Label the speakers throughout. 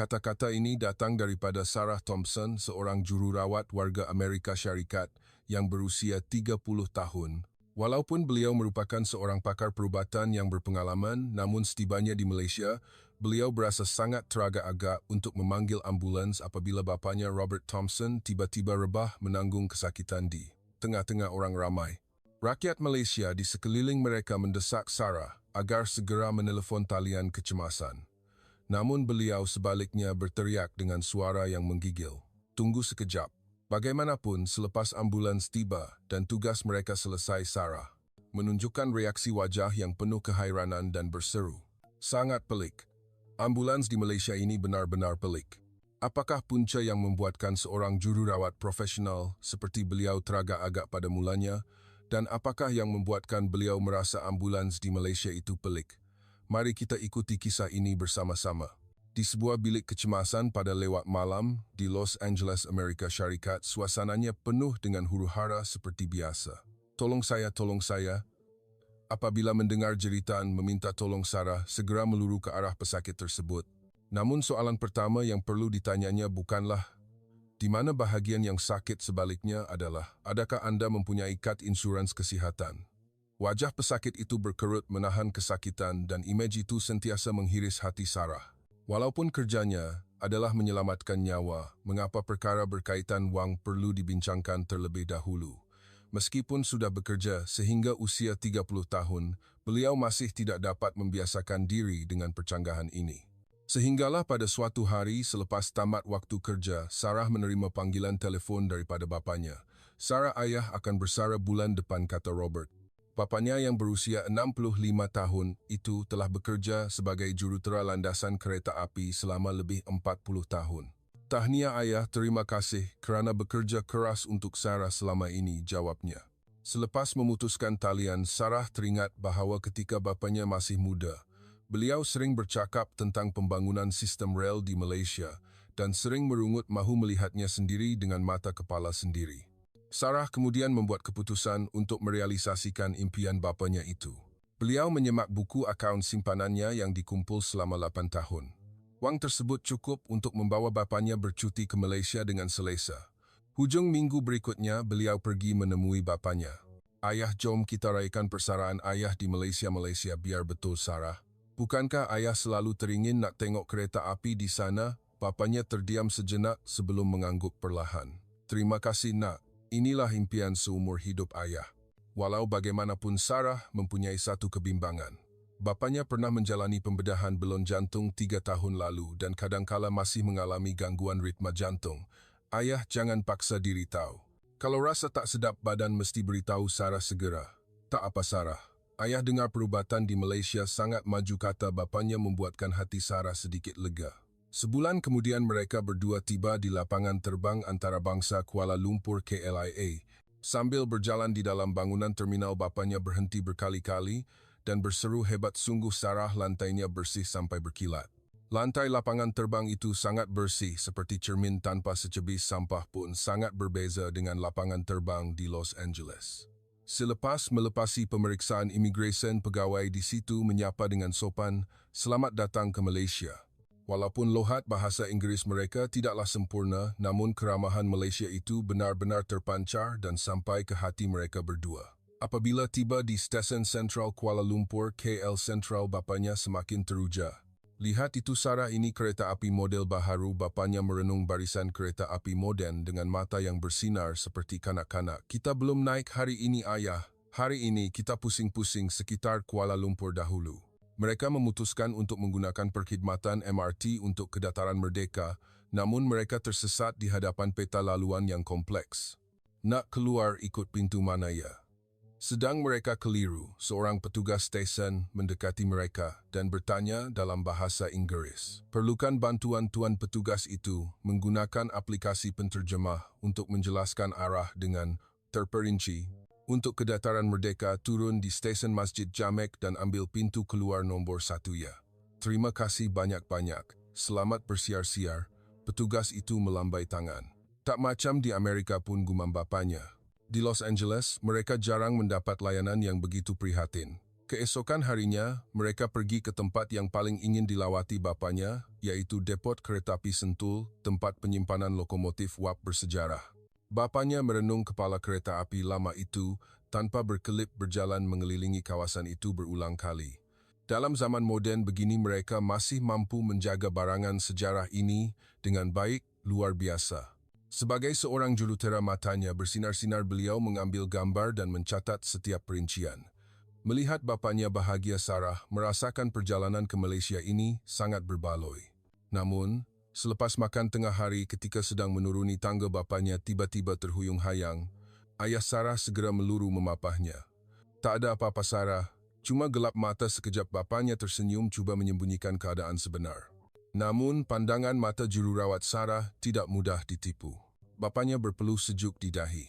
Speaker 1: Kata-kata ini datang daripada Sarah Thompson, seorang jururawat warga Amerika Syarikat yang berusia 30 tahun. Walaupun beliau merupakan seorang pakar perubatan yang berpengalaman, namun setibanya di Malaysia, beliau berasa sangat teragak-agak untuk memanggil ambulans apabila bapanya Robert Thompson tiba-tiba rebah menanggung kesakitan di tengah-tengah orang ramai. Rakyat Malaysia di sekeliling mereka mendesak Sarah agar segera menelefon talian kecemasan. Namun beliau sebaliknya berteriak dengan suara yang menggigil. Tunggu sekejap. Bagaimanapun selepas ambulans tiba dan tugas mereka selesai Sarah, menunjukkan reaksi wajah yang penuh kehairanan dan berseru. Sangat pelik. Ambulans di Malaysia ini benar-benar pelik. Apakah punca yang membuatkan seorang jururawat profesional seperti beliau teragak-agak pada mulanya dan apakah yang membuatkan beliau merasa ambulans di Malaysia itu pelik? Mari kita ikuti kisah ini bersama-sama. Di sebuah bilik kecemasan pada lewat malam di Los Angeles, Amerika Syarikat, suasananya penuh dengan huru-hara seperti biasa. Tolong saya, tolong saya. Apabila mendengar jeritan meminta tolong Sarah, segera meluru ke arah pesakit tersebut. Namun soalan pertama yang perlu ditanyanya bukanlah di mana bahagian yang sakit sebaliknya adalah adakah anda mempunyai kad insurans kesihatan? Wajah pesakit itu berkerut menahan kesakitan dan imej itu sentiasa menghiris hati Sarah. Walaupun kerjanya adalah menyelamatkan nyawa, mengapa perkara berkaitan wang perlu dibincangkan terlebih dahulu? Meskipun sudah bekerja sehingga usia 30 tahun, beliau masih tidak dapat membiasakan diri dengan percanggahan ini. Sehinggalah pada suatu hari selepas tamat waktu kerja, Sarah menerima panggilan telefon daripada bapanya. Sarah ayah akan bersara bulan depan, kata Robert. Bapanya yang berusia 65 tahun itu telah bekerja sebagai jurutera landasan kereta api selama lebih 40 tahun. Tahniah ayah, terima kasih kerana bekerja keras untuk Sarah selama ini, jawabnya. Selepas memutuskan talian, Sarah teringat bahawa ketika bapanya masih muda, beliau sering bercakap tentang pembangunan sistem rel di Malaysia dan sering merungut mahu melihatnya sendiri dengan mata kepala sendiri. Sarah kemudian membuat keputusan untuk merealisasikan impian bapanya itu. Beliau menyemak buku akaun simpanannya yang dikumpul selama 8 tahun. Wang tersebut cukup untuk membawa bapanya bercuti ke Malaysia dengan selesa. Hujung minggu berikutnya, beliau pergi menemui bapanya. Ayah, jom kita raikan persaraan ayah di Malaysia-Malaysia biar betul Sarah. Bukankah ayah selalu teringin nak tengok kereta api di sana? Bapanya terdiam sejenak sebelum mengangguk perlahan. Terima kasih nak, Inilah impian seumur hidup ayah. Walau bagaimanapun Sarah mempunyai satu kebimbangan. Bapanya pernah menjalani pembedahan belon jantung tiga tahun lalu dan kadangkala masih mengalami gangguan ritma jantung. Ayah jangan paksa diri tahu. Kalau rasa tak sedap badan mesti beritahu Sarah segera. Tak apa Sarah. Ayah dengar perubatan di Malaysia sangat maju kata bapanya membuatkan hati Sarah sedikit lega. Sebulan kemudian mereka berdua tiba di lapangan terbang antarabangsa Kuala Lumpur KLIA. Sambil berjalan di dalam bangunan terminal bapanya berhenti berkali-kali dan berseru hebat sungguh Sarah lantainya bersih sampai berkilat. Lantai lapangan terbang itu sangat bersih seperti cermin tanpa secebis sampah pun sangat berbeza dengan lapangan terbang di Los Angeles. Selepas melepasi pemeriksaan imigresen pegawai di situ menyapa dengan sopan, selamat datang ke Malaysia. Walaupun lohat bahasa Inggeris mereka tidaklah sempurna, namun keramahan Malaysia itu benar-benar terpancar dan sampai ke hati mereka berdua. Apabila tiba di stesen sentral Kuala Lumpur, KL Central bapanya semakin teruja. Lihat itu Sarah ini kereta api model baharu bapanya merenung barisan kereta api moden dengan mata yang bersinar seperti kanak-kanak. Kita belum naik hari ini ayah. Hari ini kita pusing-pusing sekitar Kuala Lumpur dahulu. Mereka memutuskan untuk menggunakan perkhidmatan MRT untuk kedataran merdeka, namun mereka tersesat di hadapan peta laluan yang kompleks. Nak keluar ikut pintu mana ya? Sedang mereka keliru, seorang petugas stesen mendekati mereka dan bertanya dalam bahasa Inggeris. Perlukan bantuan tuan petugas itu menggunakan aplikasi penterjemah untuk menjelaskan arah dengan terperinci untuk kedataran merdeka, turun di stesen Masjid Jamek dan ambil pintu keluar nombor satu ya. Terima kasih banyak-banyak. Selamat bersiar-siar. Petugas itu melambai tangan. Tak macam di Amerika pun gumam bapanya. Di Los Angeles, mereka jarang mendapat layanan yang begitu prihatin. Keesokan harinya, mereka pergi ke tempat yang paling ingin dilawati bapanya, iaitu Depot Kereta Api Sentul, tempat penyimpanan lokomotif wap bersejarah. Bapanya merenung kepala kereta api lama itu tanpa berkelip berjalan mengelilingi kawasan itu berulang kali. Dalam zaman moden begini mereka masih mampu menjaga barangan sejarah ini dengan baik luar biasa. Sebagai seorang jurutera matanya bersinar-sinar beliau mengambil gambar dan mencatat setiap perincian. Melihat bapaknya bahagia Sarah merasakan perjalanan ke Malaysia ini sangat berbaloi. Namun, selepas makan tengah hari ketika sedang menuruni tangga bapaknya tiba-tiba terhuyung hayang, ayah Sarah segera meluru memapahnya. Tak ada apa-apa Sarah, Cuma gelap mata sekejap bapanya tersenyum cuba menyembunyikan keadaan sebenar. Namun, pandangan mata jururawat Sarah tidak mudah ditipu. Bapanya berpeluh sejuk di dahi.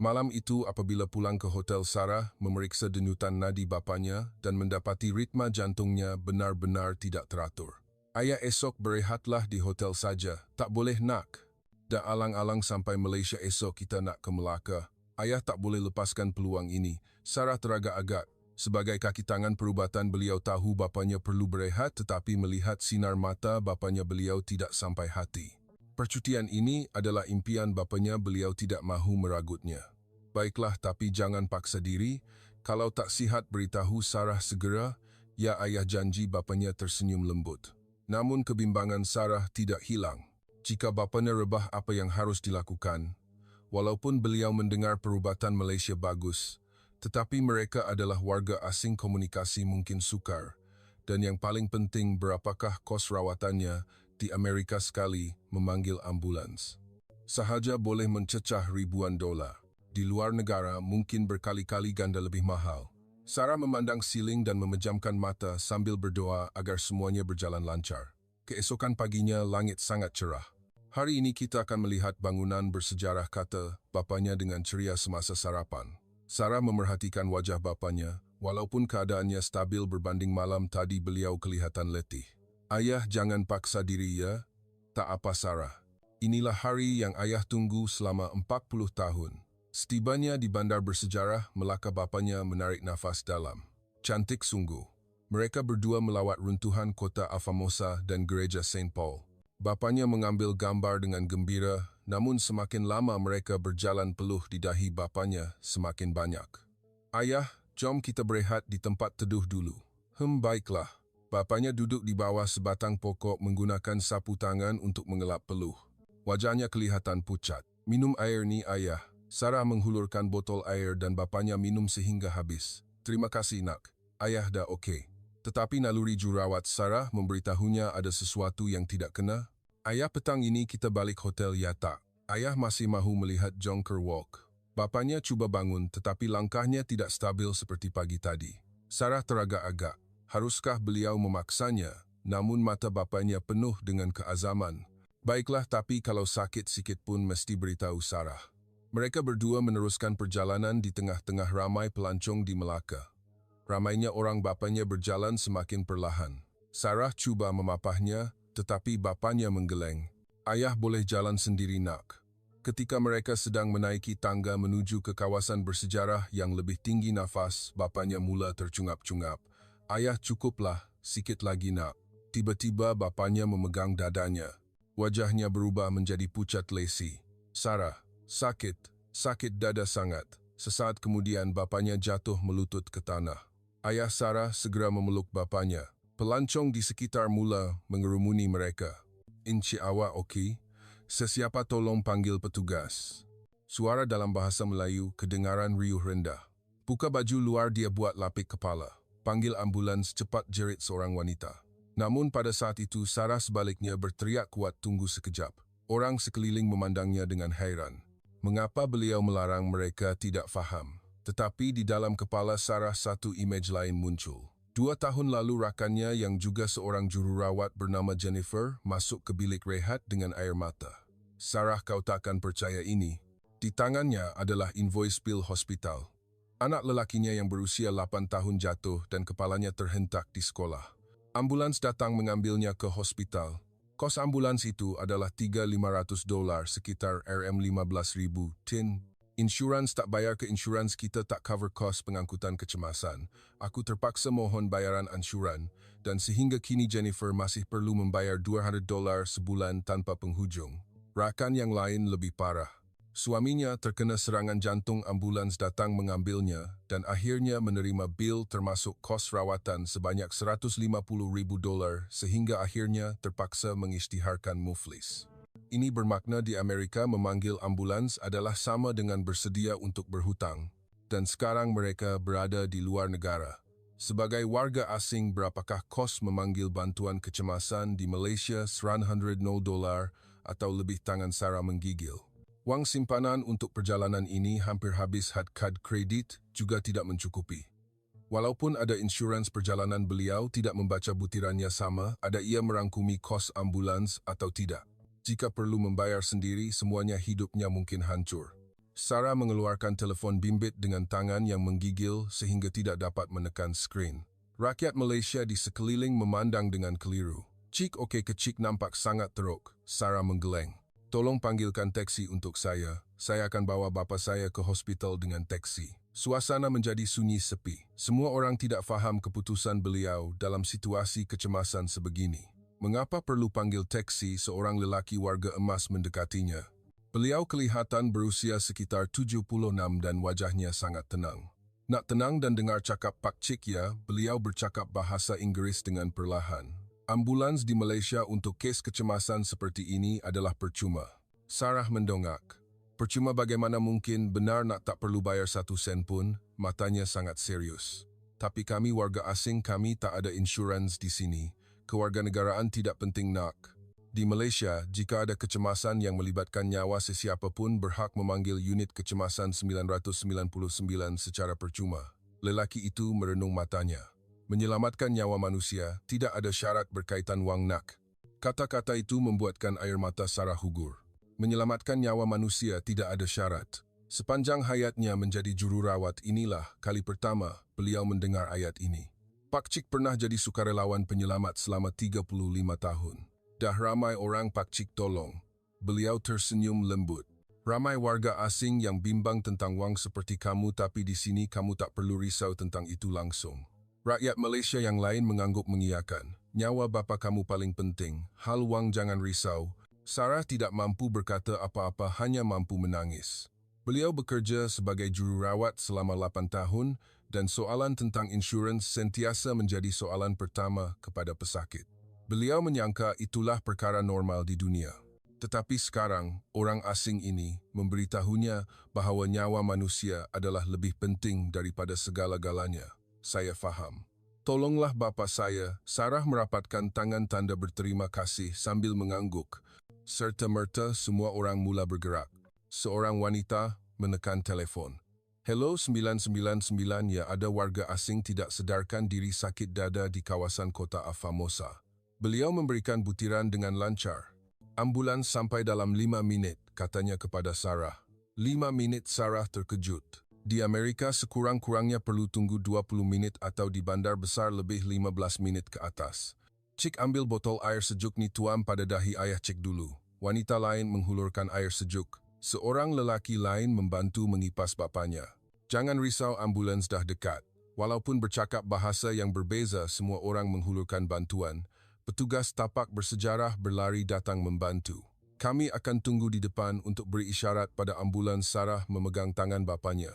Speaker 1: Malam itu apabila pulang ke hotel Sarah memeriksa denyutan nadi bapanya dan mendapati ritma jantungnya benar-benar tidak teratur. Ayah esok berehatlah di hotel saja, tak boleh nak. Dah alang-alang sampai Malaysia esok kita nak ke Melaka. Ayah tak boleh lepaskan peluang ini. Sarah teragak-agak Sebagai kaki tangan perubatan beliau tahu bapanya perlu berehat tetapi melihat sinar mata bapanya beliau tidak sampai hati. Percutian ini adalah impian bapanya beliau tidak mahu meragutnya. Baiklah tapi jangan paksa diri, kalau tak sihat beritahu Sarah segera, ya ayah janji bapanya tersenyum lembut. Namun kebimbangan Sarah tidak hilang. Jika bapanya rebah apa yang harus dilakukan, walaupun beliau mendengar perubatan Malaysia bagus, tetapi mereka adalah warga asing komunikasi mungkin sukar dan yang paling penting berapakah kos rawatannya di Amerika sekali memanggil ambulans. Sahaja boleh mencecah ribuan dolar. Di luar negara mungkin berkali-kali ganda lebih mahal. Sarah memandang siling dan memejamkan mata sambil berdoa agar semuanya berjalan lancar. Keesokan paginya langit sangat cerah. Hari ini kita akan melihat bangunan bersejarah kata bapanya dengan ceria semasa sarapan. Sarah memerhatikan wajah bapanya, walaupun keadaannya stabil berbanding malam tadi beliau kelihatan letih. Ayah jangan paksa diri ya, tak apa Sarah. Inilah hari yang ayah tunggu selama 40 tahun. Setibanya di bandar bersejarah, Melaka bapanya menarik nafas dalam. Cantik sungguh. Mereka berdua melawat runtuhan kota Afamosa dan gereja St. Paul. Bapanya mengambil gambar dengan gembira Namun semakin lama mereka berjalan peluh di dahi bapanya, semakin banyak. Ayah, jom kita berehat di tempat teduh dulu. Hem, baiklah. Bapanya duduk di bawah sebatang pokok menggunakan sapu tangan untuk mengelap peluh. Wajahnya kelihatan pucat. Minum air ni, ayah. Sarah menghulurkan botol air dan bapanya minum sehingga habis. Terima kasih, nak. Ayah dah okey. Tetapi naluri jurawat Sarah memberitahunya ada sesuatu yang tidak kena Ayah petang ini kita balik hotel ya tak. Ayah masih mahu melihat Jonker Walk. Bapanya cuba bangun tetapi langkahnya tidak stabil seperti pagi tadi. Sarah teragak-agak. Haruskah beliau memaksanya? Namun mata bapanya penuh dengan keazaman. Baiklah tapi kalau sakit sikit pun mesti beritahu Sarah. Mereka berdua meneruskan perjalanan di tengah-tengah ramai pelancong di Melaka. Ramainya orang bapanya berjalan semakin perlahan. Sarah cuba memapahnya tetapi bapanya menggeleng. Ayah boleh jalan sendiri nak. Ketika mereka sedang menaiki tangga menuju ke kawasan bersejarah yang lebih tinggi nafas, bapanya mula tercungap-cungap. Ayah cukuplah, sikit lagi nak. Tiba-tiba bapanya memegang dadanya. Wajahnya berubah menjadi pucat lesi. Sarah, sakit, sakit dada sangat. Sesaat kemudian bapanya jatuh melutut ke tanah. Ayah Sarah segera memeluk bapanya. Pelancong di sekitar mula mengerumuni mereka. Inci awak okey? Sesiapa tolong panggil petugas. Suara dalam bahasa Melayu kedengaran riuh rendah. Buka baju luar dia buat lapik kepala. Panggil ambulans cepat jerit seorang wanita. Namun pada saat itu Sarah sebaliknya berteriak kuat tunggu sekejap. Orang sekeliling memandangnya dengan hairan. Mengapa beliau melarang mereka tidak faham? Tetapi di dalam kepala Sarah satu imej lain muncul. Dua tahun lalu rakannya yang juga seorang jururawat bernama Jennifer masuk ke bilik rehat dengan air mata. Sarah kau takkan percaya ini. Di tangannya adalah invoice bill hospital. Anak lelakinya yang berusia 8 tahun jatuh dan kepalanya terhentak di sekolah. Ambulans datang mengambilnya ke hospital. Kos ambulans itu adalah 3,500 dolar sekitar RM15,000 tin. Insurans tak bayar ke insurans kita tak cover kos pengangkutan kecemasan. Aku terpaksa mohon bayaran ansuran dan sehingga kini Jennifer masih perlu membayar 200 dolar sebulan tanpa penghujung. Rakan yang lain lebih parah. Suaminya terkena serangan jantung ambulans datang mengambilnya dan akhirnya menerima bil termasuk kos rawatan sebanyak 150 ribu dolar sehingga akhirnya terpaksa mengisytiharkan muflis. Ini bermakna di Amerika memanggil ambulans adalah sama dengan bersedia untuk berhutang dan sekarang mereka berada di luar negara. Sebagai warga asing, berapakah kos memanggil bantuan kecemasan di Malaysia 100 dolar atau lebih tangan Sarah menggigil? Wang simpanan untuk perjalanan ini hampir habis had kad kredit juga tidak mencukupi. Walaupun ada insurans perjalanan beliau tidak membaca butirannya sama, ada ia merangkumi kos ambulans atau tidak. Jika perlu membayar sendiri, semuanya hidupnya mungkin hancur. Sarah mengeluarkan telefon bimbit dengan tangan yang menggigil sehingga tidak dapat menekan skrin. Rakyat Malaysia di sekeliling memandang dengan keliru. Cik okey kecik nampak sangat teruk. Sarah menggeleng. Tolong panggilkan teksi untuk saya. Saya akan bawa bapa saya ke hospital dengan teksi. Suasana menjadi sunyi sepi. Semua orang tidak faham keputusan beliau dalam situasi kecemasan sebegini. Mengapa perlu panggil teksi seorang lelaki warga emas mendekatinya? Beliau kelihatan berusia sekitar 76 dan wajahnya sangat tenang. Nak tenang dan dengar cakap Pak Cik ya, beliau bercakap bahasa Inggeris dengan perlahan. Ambulans di Malaysia untuk kes kecemasan seperti ini adalah percuma. Sarah mendongak. Percuma bagaimana mungkin benar nak tak perlu bayar satu sen pun, matanya sangat serius. Tapi kami warga asing kami tak ada insurans di sini kewarganegaraan tidak penting nak. Di Malaysia, jika ada kecemasan yang melibatkan nyawa sesiapa pun berhak memanggil unit kecemasan 999 secara percuma. Lelaki itu merenung matanya. Menyelamatkan nyawa manusia tidak ada syarat berkaitan wang nak. Kata-kata itu membuatkan air mata Sarah hugur. Menyelamatkan nyawa manusia tidak ada syarat. Sepanjang hayatnya menjadi jururawat inilah kali pertama beliau mendengar ayat ini. Pak Cik pernah jadi sukarelawan penyelamat selama 35 tahun. Dah ramai orang Pak Cik tolong. Beliau tersenyum lembut. Ramai warga asing yang bimbang tentang wang seperti kamu tapi di sini kamu tak perlu risau tentang itu langsung. Rakyat Malaysia yang lain mengangguk mengiyakan. Nyawa bapa kamu paling penting. Hal wang jangan risau. Sarah tidak mampu berkata apa-apa hanya mampu menangis. Beliau bekerja sebagai jururawat selama 8 tahun dan soalan tentang insurans sentiasa menjadi soalan pertama kepada pesakit. Beliau menyangka itulah perkara normal di dunia. Tetapi sekarang, orang asing ini memberitahunya bahawa nyawa manusia adalah lebih penting daripada segala-galanya. Saya faham. Tolonglah bapa saya, Sarah merapatkan tangan tanda berterima kasih sambil mengangguk. Serta-merta semua orang mula bergerak. Seorang wanita menekan telefon. Hello 999 ya ada warga asing tidak sedarkan diri sakit dada di kawasan kota Afamosa. Beliau memberikan butiran dengan lancar. Ambulans sampai dalam 5 minit, katanya kepada Sarah. 5 minit Sarah terkejut. Di Amerika sekurang-kurangnya perlu tunggu 20 minit atau di bandar besar lebih 15 minit ke atas. Cik ambil botol air sejuk ni tuam pada dahi ayah cik dulu. Wanita lain menghulurkan air sejuk. Seorang lelaki lain membantu mengipas bapanya. Jangan risau ambulans dah dekat. Walaupun bercakap bahasa yang berbeza, semua orang menghulurkan bantuan. Petugas tapak bersejarah berlari datang membantu. Kami akan tunggu di depan untuk beri isyarat pada ambulans Sarah memegang tangan bapanya.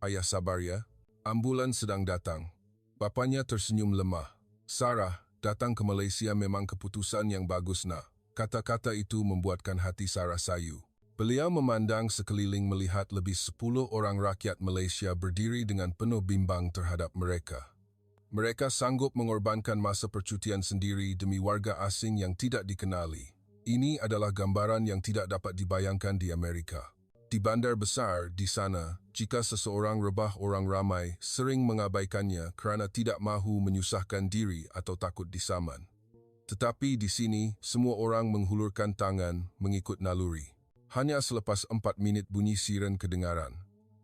Speaker 1: Ayah sabar ya. Ambulans sedang datang. Bapanya tersenyum lemah. Sarah, datang ke Malaysia memang keputusan yang bagus nak. Kata-kata itu membuatkan hati Sarah sayu. Beliau memandang sekeliling melihat lebih sepuluh orang rakyat Malaysia berdiri dengan penuh bimbang terhadap mereka. Mereka sanggup mengorbankan masa percutian sendiri demi warga asing yang tidak dikenali. Ini adalah gambaran yang tidak dapat dibayangkan di Amerika. Di bandar besar di sana, jika seseorang rebah orang ramai sering mengabaikannya kerana tidak mahu menyusahkan diri atau takut disaman. Tetapi di sini, semua orang menghulurkan tangan mengikut naluri. Hanya selepas empat minit bunyi siren kedengaran.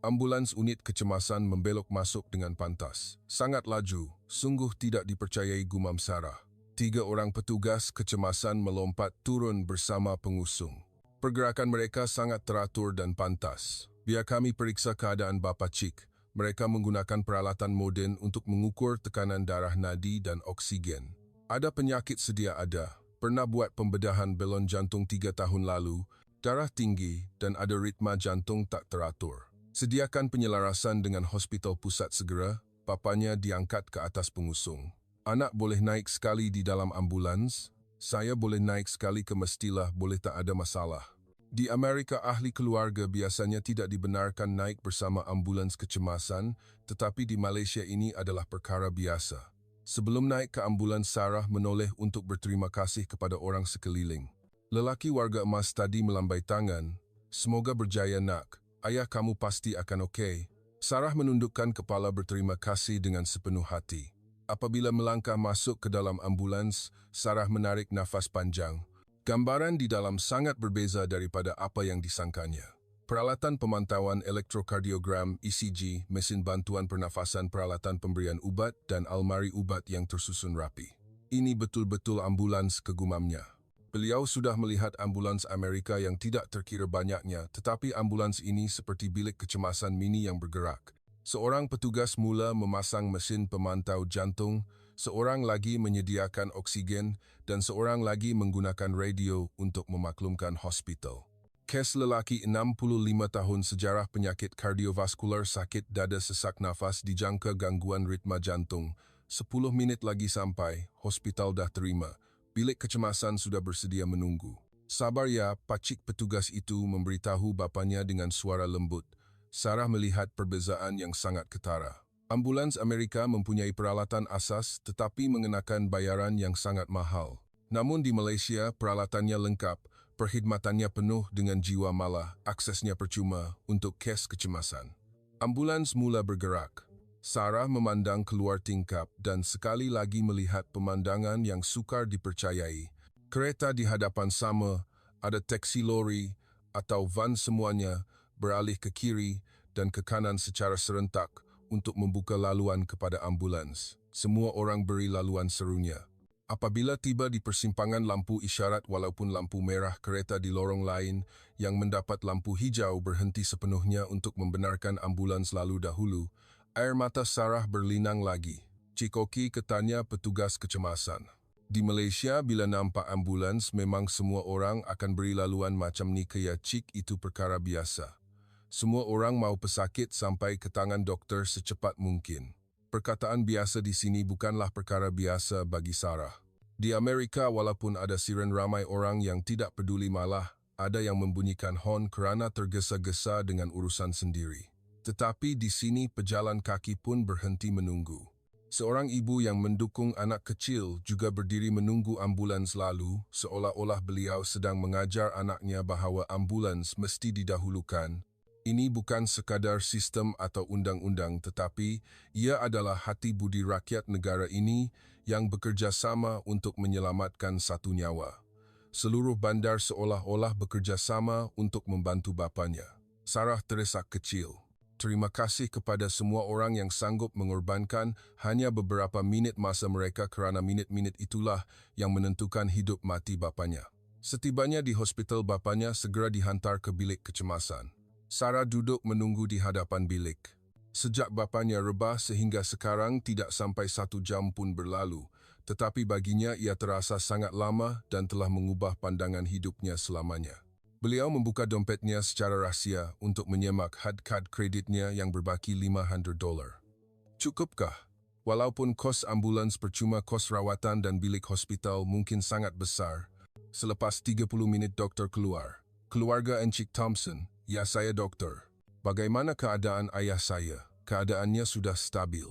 Speaker 1: Ambulans unit kecemasan membelok masuk dengan pantas. Sangat laju, sungguh tidak dipercayai gumam Sarah. Tiga orang petugas kecemasan melompat turun bersama pengusung. Pergerakan mereka sangat teratur dan pantas. Biar kami periksa keadaan Bapa Cik. Mereka menggunakan peralatan moden untuk mengukur tekanan darah nadi dan oksigen. Ada penyakit sedia ada. Pernah buat pembedahan belon jantung tiga tahun lalu, darah tinggi dan ada ritma jantung tak teratur. Sediakan penyelarasan dengan hospital pusat segera, papanya diangkat ke atas pengusung. Anak boleh naik sekali di dalam ambulans, saya boleh naik sekali ke mestilah boleh tak ada masalah. Di Amerika, ahli keluarga biasanya tidak dibenarkan naik bersama ambulans kecemasan, tetapi di Malaysia ini adalah perkara biasa. Sebelum naik ke ambulans, Sarah menoleh untuk berterima kasih kepada orang sekeliling. Lelaki warga emas tadi melambai tangan. Semoga berjaya nak. Ayah kamu pasti akan okey. Sarah menundukkan kepala berterima kasih dengan sepenuh hati. Apabila melangkah masuk ke dalam ambulans, Sarah menarik nafas panjang. Gambaran di dalam sangat berbeza daripada apa yang disangkanya. Peralatan pemantauan elektrokardiogram, ECG, mesin bantuan pernafasan, peralatan pemberian ubat dan almari ubat yang tersusun rapi. Ini betul-betul ambulans kegumamnya. Beliau sudah melihat ambulans Amerika yang tidak terkira banyaknya, tetapi ambulans ini seperti bilik kecemasan mini yang bergerak. Seorang petugas mula memasang mesin pemantau jantung, seorang lagi menyediakan oksigen dan seorang lagi menggunakan radio untuk memaklumkan hospital. Kes lelaki 65 tahun sejarah penyakit kardiovaskular sakit dada sesak nafas dijangka gangguan ritma jantung. 10 minit lagi sampai, hospital dah terima. Bilik kecemasan sudah bersedia menunggu. Sabar ya, pacik petugas itu memberitahu bapanya dengan suara lembut. Sarah melihat perbezaan yang sangat ketara. Ambulans Amerika mempunyai peralatan asas tetapi mengenakan bayaran yang sangat mahal. Namun di Malaysia, peralatannya lengkap, perkhidmatannya penuh dengan jiwa malah, aksesnya percuma untuk kes kecemasan. Ambulans mula bergerak. Sarah memandang keluar tingkap dan sekali lagi melihat pemandangan yang sukar dipercayai. Kereta di hadapan sama, ada teksi lori atau van semuanya beralih ke kiri dan ke kanan secara serentak untuk membuka laluan kepada ambulans. Semua orang beri laluan serunya. Apabila tiba di persimpangan lampu isyarat walaupun lampu merah kereta di lorong lain yang mendapat lampu hijau berhenti sepenuhnya untuk membenarkan ambulans lalu dahulu, air mata Sarah berlinang lagi. Cikoki ketanya petugas kecemasan. Di Malaysia, bila nampak ambulans, memang semua orang akan beri laluan macam ni ke ya cik itu perkara biasa. Semua orang mau pesakit sampai ke tangan doktor secepat mungkin. Perkataan biasa di sini bukanlah perkara biasa bagi Sarah. Di Amerika, walaupun ada siren ramai orang yang tidak peduli malah, ada yang membunyikan hon kerana tergesa-gesa dengan urusan sendiri. Tetapi di sini pejalan kaki pun berhenti menunggu. Seorang ibu yang mendukung anak kecil juga berdiri menunggu ambulans lalu, seolah-olah beliau sedang mengajar anaknya bahawa ambulans mesti didahulukan ini bukan sekadar sistem atau undang-undang tetapi ia adalah hati budi rakyat negara ini yang bekerjasama untuk menyelamatkan satu nyawa. Seluruh bandar seolah-olah bekerjasama untuk membantu bapanya. Sarah teresak kecil. Terima kasih kepada semua orang yang sanggup mengorbankan hanya beberapa minit masa mereka kerana minit-minit itulah yang menentukan hidup mati bapanya. Setibanya di hospital bapanya segera dihantar ke bilik kecemasan. Sarah duduk menunggu di hadapan bilik. Sejak bapanya rebah sehingga sekarang tidak sampai satu jam pun berlalu, tetapi baginya ia terasa sangat lama dan telah mengubah pandangan hidupnya selamanya. Beliau membuka dompetnya secara rahsia untuk menyemak had kad kreditnya yang berbaki 500 dolar. Cukupkah? Walaupun kos ambulans percuma kos rawatan dan bilik hospital mungkin sangat besar, selepas 30 minit doktor keluar, keluarga Encik Thompson Ya saya doktor. Bagaimana keadaan ayah saya? Keadaannya sudah stabil.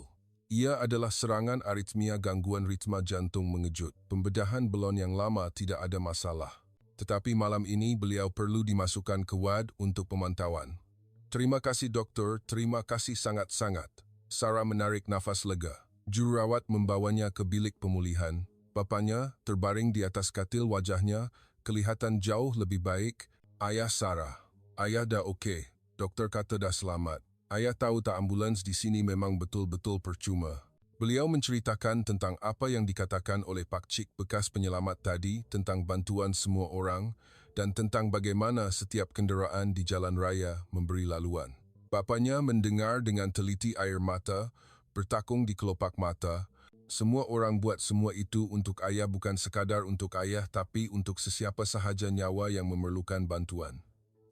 Speaker 1: Ia adalah serangan aritmia gangguan ritma jantung mengejut. Pembedahan belon yang lama tidak ada masalah. Tetapi malam ini beliau perlu dimasukkan ke wad untuk pemantauan. Terima kasih doktor, terima kasih sangat-sangat. Sarah menarik nafas lega. Jururawat membawanya ke bilik pemulihan. Bapanya terbaring di atas katil wajahnya, kelihatan jauh lebih baik. Ayah Sarah. Ayah dah okey. Doktor kata dah selamat. Ayah tahu tak ambulans di sini memang betul-betul percuma. Beliau menceritakan tentang apa yang dikatakan oleh Pak Cik bekas penyelamat tadi tentang bantuan semua orang dan tentang bagaimana setiap kenderaan di jalan raya memberi laluan. Bapanya mendengar dengan teliti air mata, bertakung di kelopak mata. Semua orang buat semua itu untuk ayah bukan sekadar untuk ayah tapi untuk sesiapa sahaja nyawa yang memerlukan bantuan.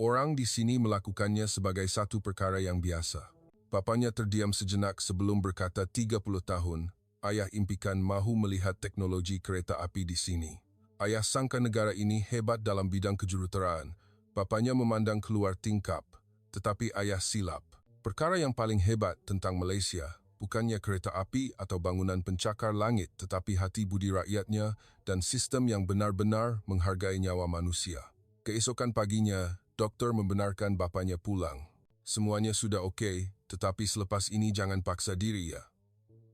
Speaker 1: Orang di sini melakukannya sebagai satu perkara yang biasa. Bapanya terdiam sejenak sebelum berkata 30 tahun, ayah impikan mahu melihat teknologi kereta api di sini. Ayah sangka negara ini hebat dalam bidang kejuruteraan. Bapanya memandang keluar tingkap, tetapi ayah silap. Perkara yang paling hebat tentang Malaysia bukannya kereta api atau bangunan pencakar langit tetapi hati budi rakyatnya dan sistem yang benar-benar menghargai nyawa manusia. Keesokan paginya, doktor membenarkan bapanya pulang. Semuanya sudah okey, tetapi selepas ini jangan paksa diri ya.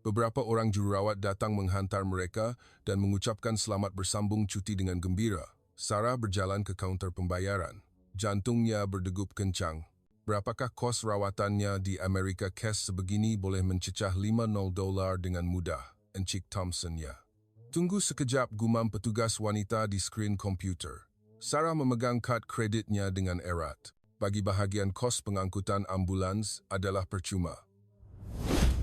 Speaker 1: Beberapa orang jururawat datang menghantar mereka dan mengucapkan selamat bersambung cuti dengan gembira. Sarah berjalan ke kaunter pembayaran. Jantungnya berdegup kencang. Berapakah kos rawatannya di Amerika Cash sebegini boleh mencecah 50 dolar dengan mudah? Encik Thompson ya. Tunggu sekejap gumam petugas wanita di skrin komputer. Sarah memegang kad kreditnya dengan erat bagi bahagian kos pengangkutan ambulans adalah percuma.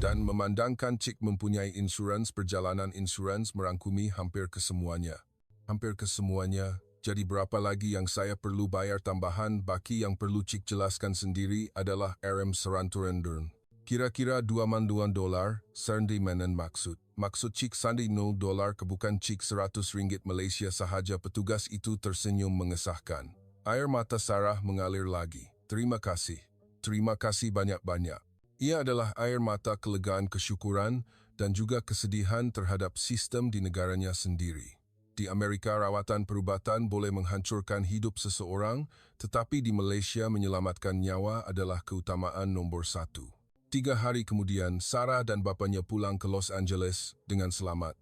Speaker 1: Dan memandangkan Cik mempunyai insurans perjalanan insurans merangkumi hampir kesemuanya. Hampir kesemuanya, jadi berapa lagi yang saya perlu bayar tambahan baki yang perlu Cik jelaskan sendiri adalah RM Seranturendern. Kira-kira 2 manduan dolar, Sandi Menen maksud. Maksud Cik Sandi 0 dolar kebukan Cik 100 ringgit Malaysia sahaja petugas itu tersenyum mengesahkan. Air mata Sarah mengalir lagi. Terima kasih. Terima kasih banyak-banyak. Ia adalah air mata kelegaan kesyukuran dan juga kesedihan terhadap sistem di negaranya sendiri. Di Amerika, rawatan perubatan boleh menghancurkan hidup seseorang, tetapi di Malaysia menyelamatkan nyawa adalah keutamaan nombor satu. Tiga hari kemudian, Sarah dan bapanya pulang ke Los Angeles dengan selamat.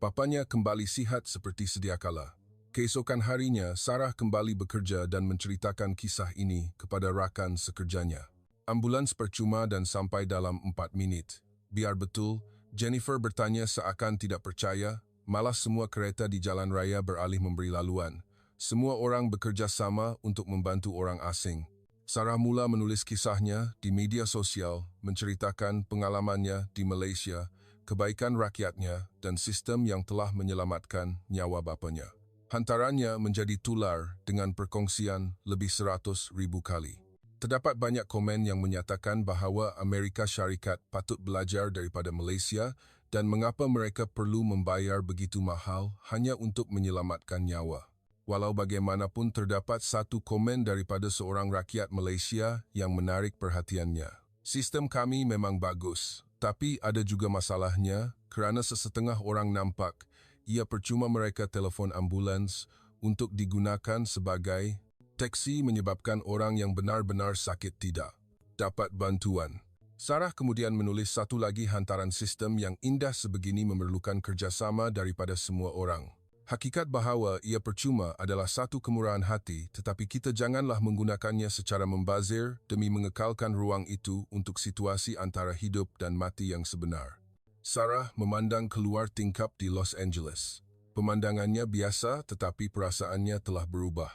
Speaker 1: Bapanya kembali sihat seperti sedia kala. Keesokan harinya, Sarah kembali bekerja dan menceritakan kisah ini kepada rakan sekerjanya. Ambulans percuma dan sampai dalam empat minit. Biar betul, Jennifer bertanya seakan tidak percaya, malah semua kereta di jalan raya beralih memberi laluan. Semua orang bekerja sama untuk membantu orang asing. Sarah mula menulis kisahnya di media sosial, menceritakan pengalamannya di Malaysia, kebaikan rakyatnya dan sistem yang telah menyelamatkan nyawa bapanya. Hantarannya menjadi tular dengan perkongsian lebih seratus ribu kali. Terdapat banyak komen yang menyatakan bahawa Amerika Syarikat patut belajar daripada Malaysia dan mengapa mereka perlu membayar begitu mahal hanya untuk menyelamatkan nyawa. Walau bagaimanapun terdapat satu komen daripada seorang rakyat Malaysia yang menarik perhatiannya. Sistem kami memang bagus, tapi ada juga masalahnya kerana sesetengah orang nampak ia percuma mereka telefon ambulans untuk digunakan sebagai teksi menyebabkan orang yang benar-benar sakit tidak dapat bantuan. Sarah kemudian menulis satu lagi hantaran sistem yang indah sebegini memerlukan kerjasama daripada semua orang. Hakikat bahawa ia percuma adalah satu kemurahan hati tetapi kita janganlah menggunakannya secara membazir demi mengekalkan ruang itu untuk situasi antara hidup dan mati yang sebenar. Sarah memandang keluar tingkap di Los Angeles. Pemandangannya biasa tetapi perasaannya telah berubah.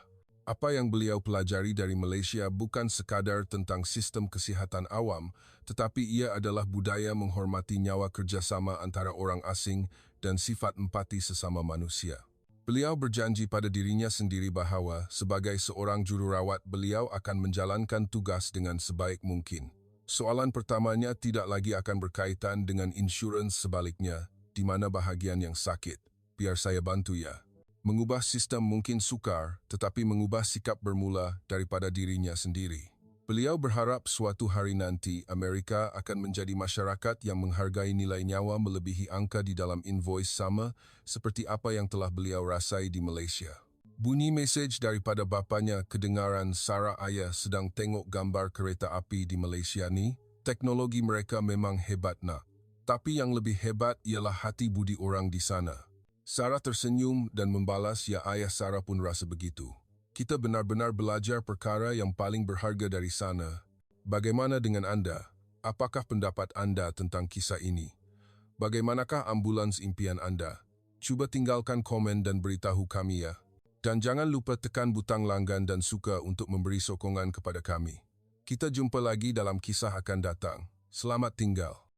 Speaker 1: Apa yang beliau pelajari dari Malaysia bukan sekadar tentang sistem kesihatan awam, tetapi ia adalah budaya menghormati nyawa kerjasama antara orang asing dan sifat empati sesama manusia. Beliau berjanji pada dirinya sendiri bahawa sebagai seorang jururawat beliau akan menjalankan tugas dengan sebaik mungkin. Soalan pertamanya tidak lagi akan berkaitan dengan insurans sebaliknya, di mana bahagian yang sakit. Biar saya bantu ya. Mengubah sistem mungkin sukar, tetapi mengubah sikap bermula daripada dirinya sendiri. Beliau berharap suatu hari nanti Amerika akan menjadi masyarakat yang menghargai nilai nyawa melebihi angka di dalam invoice sama seperti apa yang telah beliau rasai di Malaysia. Bunyi mesej daripada bapanya kedengaran Sarah Ayah sedang tengok gambar kereta api di Malaysia ni. Teknologi mereka memang hebat nak. Tapi yang lebih hebat ialah hati budi orang di sana. Sarah tersenyum dan membalas ya ayah Sarah pun rasa begitu. Kita benar-benar belajar perkara yang paling berharga dari sana. Bagaimana dengan anda? Apakah pendapat anda tentang kisah ini? Bagaimanakah ambulans impian anda? Cuba tinggalkan komen dan beritahu kami ya. Dan jangan lupa tekan butang langgan dan suka untuk memberi sokongan kepada kami. Kita jumpa lagi dalam kisah akan datang. Selamat tinggal.